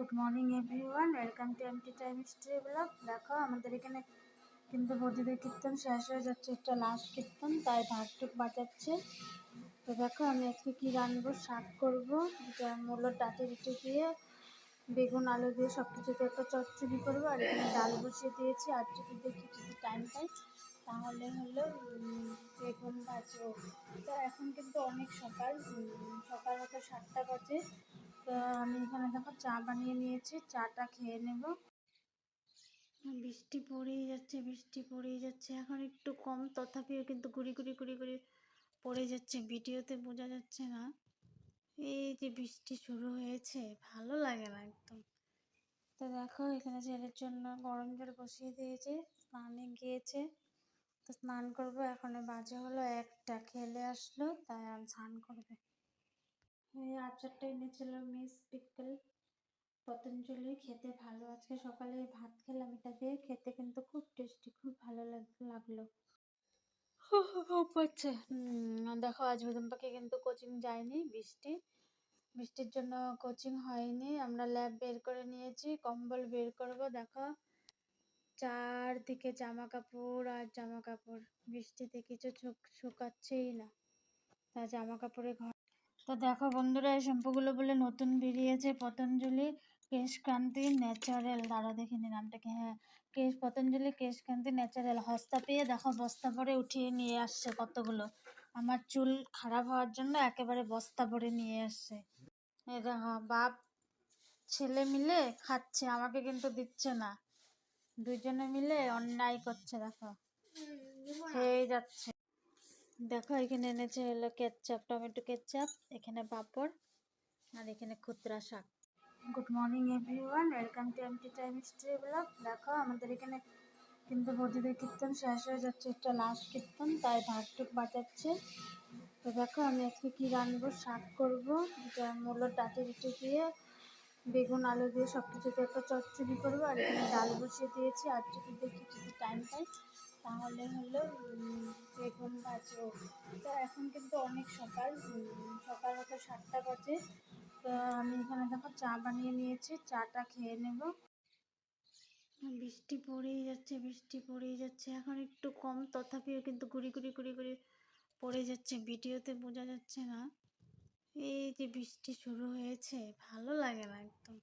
Good morning everyone welcome to MT time স্ট্রি blog দেখো, আমাদের এখানে কিন্তু বদিদের কীর্তন শেষ হয়ে যাচ্ছে, একটা লাস্ট কীর্তন, তাই ভাগটুক বাজাচ্ছে। তো দেখো, আমি আজকে কী রান্নবো শাক করব এটা মূলোর ডাঁটি রুটি দিয়ে, বেগুন, আলু দিয়ে সব কিছুতে একটা চচ্চড়ি করব, আর এখানে ডাল বসিয়ে দিয়েছি। আর যদি দেখি যদি টাইম পাই, তাহলে হলো বেগুন ভাজবো তো এখন কিন্তু অনেক সকাল সকাল হয়তো সাতটা বাজে। আমি এখানে দেখো চা বানিয়ে নিয়েছি, চাটা খেয়ে নেব। বৃষ্টি পড়েই যাচ্ছে, বৃষ্টি পড়েই যাচ্ছে। এখন একটু কম, তথাপিও কিন্তু গুড়ি গুড়ি গুড়ি গুড়ি পড়ে যাচ্ছে। ভিডিওতে বোঝা যাচ্ছে না। এই যে বৃষ্টি শুরু হয়েছে, ভালো লাগে না একদম। তো দেখো, এখানে ছেলের জন্য গরম জল বসিয়ে দিয়েছে, স্নানে গিয়েছে। তো স্নান করব, এখন বাজে হলো একটা, খেলে আসলো, তাই আর স্নান করবে। এই আচারটা এনেছিল মিস পিকল পতঞ্জলি খেতে ভালো। আজকে সকালে ভাত খেলাম এটা দিয়ে। খেতে কিন্তু খুব টেস্টি খুব ভালো লাগল। পাচ্ছে দেখো আজ বেদম পাখি কিন্তু কোচিং যায়নি, বৃষ্টি। বৃষ্টির জন্য কোচিং হয়নি। আমরা ল্যাব বের করে নিয়েছি, কম্বল বের করব, দেখো। চারদিকে জামা কাপড় আর জামা কাপড় বৃষ্টিতে কিছু শুকাচ্ছেই না। তা জামা কাপড়ে ঘর তো দেখো বন্ধুরা, এই শ্যাম্পুগুলো বলে নতুন বেরিয়েছে পতঞ্জলি কেশকান্তি ন্যাচারাল। দাঁড়া দেখিনি নামটাকে হ্যাঁ কেশ পতঞ্জলি কেশকান্তি ন্যাচারাল। হস্তা পেয়ে দেখো বস্তা ভরে উঠিয়ে নিয়ে আসছে কতগুলো। আমার চুল খারাপ হওয়ার জন্য একেবারে বস্তা ভরে নিয়ে আসছে। দেখো, বাপ ছেলে মিলে খাচ্ছে, আমাকে কিন্তু দিচ্ছে না। দুজনে মিলে অন্যায় করছে, দেখো। খেয়ে যাচ্ছে। দেখো এখানে এনেছে হলো কেচাপ টমেটো কেচাপ এখানে পাপড় আর এখানে খুচরা শাক। Good morning everyone welcome to MT time স্ট্রি blog দেখো, আমাদের এখানে কিন্তু বদিদের কীর্তন শেষ হয়ে যাচ্ছে, একটা লাস্ট কীর্তন, তাই ভাগটুক বাজাচ্ছে। তো দেখো, আমি আজকে কী রান্নবো শাক করব মূলোর ডাঁটি রুটি দিয়ে, বেগুন, আলু দিয়ে সব কিছুতে একটা চচ্চড়ি করব, আর এখানে ডাল বসিয়ে দিয়েছি, আর যদি দেখি যদি টাইম পাই তাহলে হলো বেগুন ভাজবো তো এখন কিন্তু অনেক সকাল সকাল হয়তো সাতটা বাজে। তো আমি এখানে দেখো চা বানিয়ে নিয়েছি, চাটা খেয়ে নেব। বৃষ্টি পড়েই যাচ্ছে, বৃষ্টি পড়েই যাচ্ছে। এখন একটু কম, তথাপিও কিন্তু গুড়ি গুড়ি গুড়ি গুড়ি পড়ে যাচ্ছে। ভিডিওতে বোঝা যাচ্ছে না। এই যে বৃষ্টি শুরু হয়েছে, ভালো লাগে না একদম।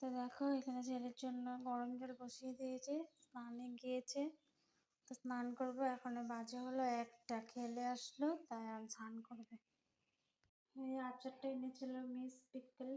তো দেখো, এখানে ছেলের জন্য গরম জল বসিয়ে দিয়েছে, স্নানে গিয়েছে। স্নান করব, এখন বাজে হলো, একটা খেলে আসলো, তাই আর স্নান করবে। এই আচারটা এনেছিল মিস পিকল